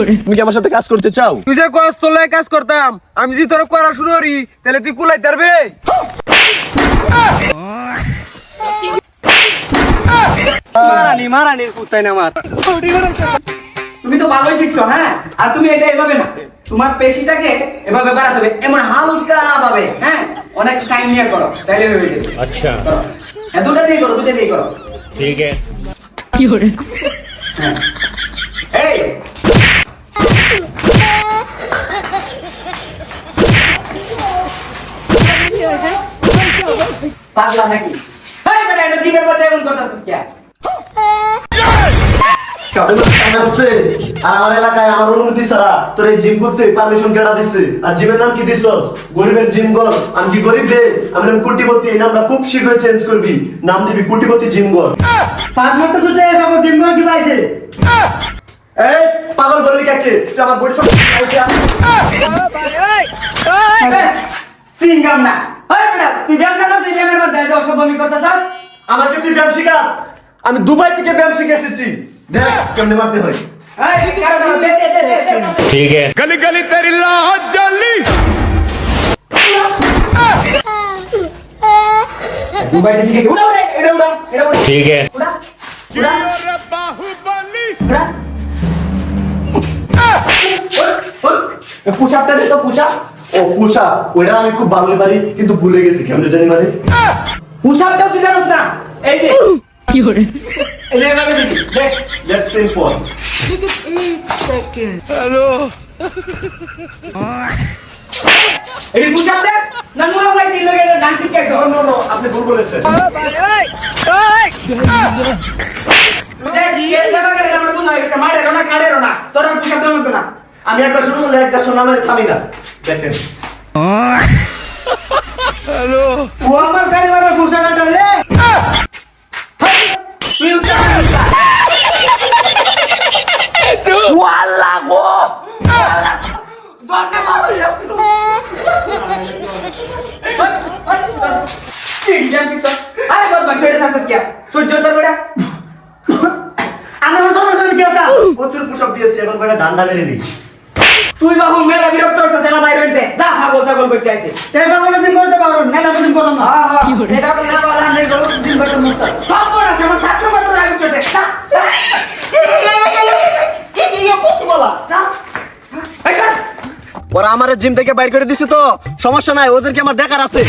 তুমি আমার সাথে কাজ করতে চাও? তুই যে করাস চলে কাজ করতাম। আমি যদি তোর করা শুরু করি তাহলে তুই কুলাই তারবে মারানি মারানির কুত্তাই না মার। তুমি তো ভালোই শিখছো হ্যাঁ? আর তুমি এটা এভাবে না। তোমার পেশিটাকে এভাবে বাড়াতে হবে। এমন হালকা ভাবে হ্যাঁ? অনেক টাইম নিয়ে করো তাহলে হয়ে যাবে। আচ্ছা। হ্যাঁ দুটা দিয়ে করো দুটা দিয়ে করো। ঠিক আছে। কি হরে হ্যাঁ। এই পাগলা নাকি হেই বেটা এটা জিমের মধ্যে এমন করতেছিস কে আর আমার এলাকায় আমার অনুমতি ছাড়া তোর এই জিম করতে পারমিশন কেটা দিচ্ছে আর জিমের নাম কি দিছস গরিবের জিম ঘর আমি কি গরিব রে আমি নাম কোটিপতি এই নামটা খুব শীঘ্রই চেঞ্জ করবি নাম দিবি কোটিপতি জিম তো বাবু জিম করে কি পাইছে এই পাগল বললি কাকে তুই আমার বডি সব সিঙ্গাম না হেই বেটা তুই ব্যায়াম জানাস এই ব্যায়ামের মধ্যে যে অসভ্য করতেছস আমাকে তুই ব্যায়াম শিখাস আমি দুবাই থেকে ব্যায়াম শিখে এসেছি দেখ কেমনে মারতে হয় এই কারো কারো দে দে দে দে, দে দে ठीक है গলি গলি তেরি লাজ জ্বলি দুবাইতে শিখেছি উড়া উড়া এটা উড়া এটা উড়া ठीक है উড়া উড়া বাহুবলি উড়া পুশ আপটা দে তো পুশ আপ ও পুষা ওটা আমি খুব ভালোই পারি কিন্তু ভুলে গেছি কেমনে জানি মানে? তুই জানোস না। এই যে। এই যে এভাবে দিবি দেখ লেটস সিম্পল এই পুশ আপ দেখ না নুরা ভাই দিল লাগে ডান্স শিখে একদম নো নো আপনি ভুল বলেছেন। দেখ এই ব্যাপার করে আমার বুঝা গেছে। মারে রোনা কাড়ে রোনা তোর পুশ আপ দেওয়া না। আমি একবার শুরু করলে একবার শোনা মানে থামি না। দেখেন। ও আমার গাড়ি মারা ফুসা কাটা রে। ওয়াল্লা গো। প্রচুর পুষপ দিয়েছি এখন কয়টা ডান্ডা মেরে নি তুই বাবু মেলা বিরক্ত হচ্ছিস এলা বাইরে হইতে যা পাগল ছাগল করতে আইছে বাবুটা জিম করতে পারো মেলা জিম করতাম না হ্যাঁ হ্যাঁ এটা বলে না বলা নেই দিন করতে মুস্ত সব বড় আমার ছাত্র মাত্র রাগ যা ওরা আমার জিম থেকে বাইর করে দিছে তো সমস্যা নাই ওদেরকে আমার দেখার আছে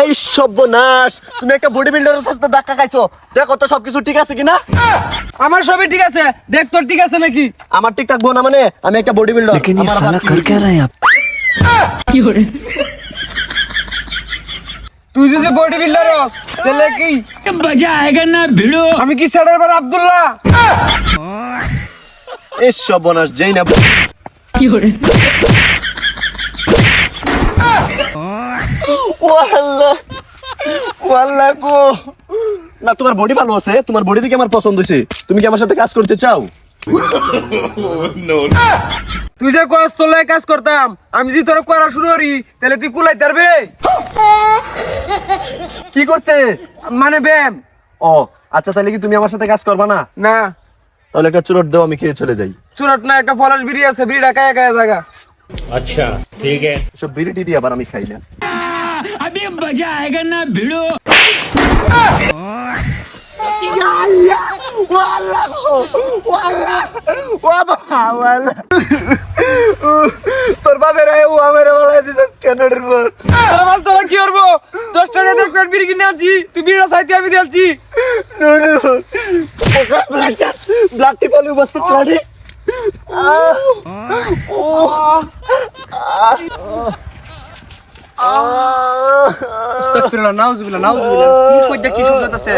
এই সর্বনাশ তুমি একটা বডি বিল্ডারের সাথে ধাক্কা খাইছো দেখো তো সবকিছু ঠিক আছে কিনা আমার সবই ঠিক আছে। দেখ তোর ঠিক আছে নাকি? আমার ঠিক থাকব না মানে আমি একটা বডি বিল্ডার আমার আবার কি হয়েছে? তুই যদি বডি বিল্ডার হস তাহলে কি? মজা আয়েগা না ভিড়ো? আমি কি স্যারের বার আব্দুল্লাহ? এই সর্বনাশ যেই না ওয়াল্লাহ ওয়াল্লাহ গো। না তোমার বডি ভালো আছে? তোমার বডি দেখে আমার পছন্দ হয়েছে। তুমি কি আমার সাথে কাজ করতে চাও? তুই যে কাজ তোলায় কাজ করতাম আমি যদি তোর করা শুরু করি তাহলে তুই কুলাই তারবে কি করতে? মানে বেম ও আচ্ছা তাহলে কি তুমি আমার সাথে কাজ করবা না? না। তাহলে একটা চুরট দাও আমি খেয়ে চলে যাই। চুরট না একটা পলাশ বিড়ি আছে বিড়ি ঢাকা একা জায়গা আচ্ছা ঠিক আছে। সব বিড়ি টিড়ি আবার আমি খাই না। আমি মজা আয়েগা না ভিড়ো তোর বাপের ও আমার বলা দিছে কেনাডের পর আমার তোরা কি করব? দশ টাকা দিয়ে একটা বিড়ি কিনে আনছি। তুই বিড়িটা চাইতে আমি দিয়েছি ব্লাড টিপালি উপস্থিত ব্লাডে আস্তাগফিরুল্লাহ নাউজুবিল্লাহ নাউজুবিল্লাহ কি কইতে কি শুনতেছে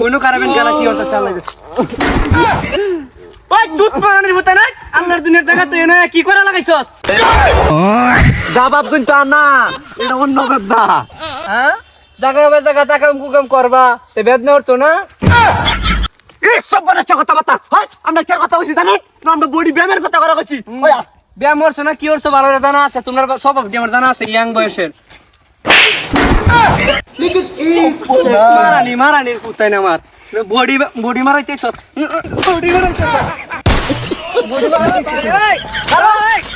কোন কারাবেন গেলা কি? ওই দুধ পানির মতো না? আল্লাহর দুনিয়ার জায়গা তুই না কি করে লাগাইছস? জবাব তুই তা না এটা অন্য কথা। হ্যাঁ? জায়গা হবে জায়গা কুকাম করবা। তে বেদনা হতো না? এই সব বড় কথাবার্তা। হয় আমরা কি কথা কইছি জানেন না আমরা বডি ব্যায়ামের কথা করা কইছি। আ। ব্যায়াম করছ না কি করছ ভালো জানা আছে তোমার সব আমার জানা আছে ইয়াং বয়সের মারানি মারানি কুতাই না মার বডি বডি মারাইতেছ বডি মারাইতেছ বডি বানাতে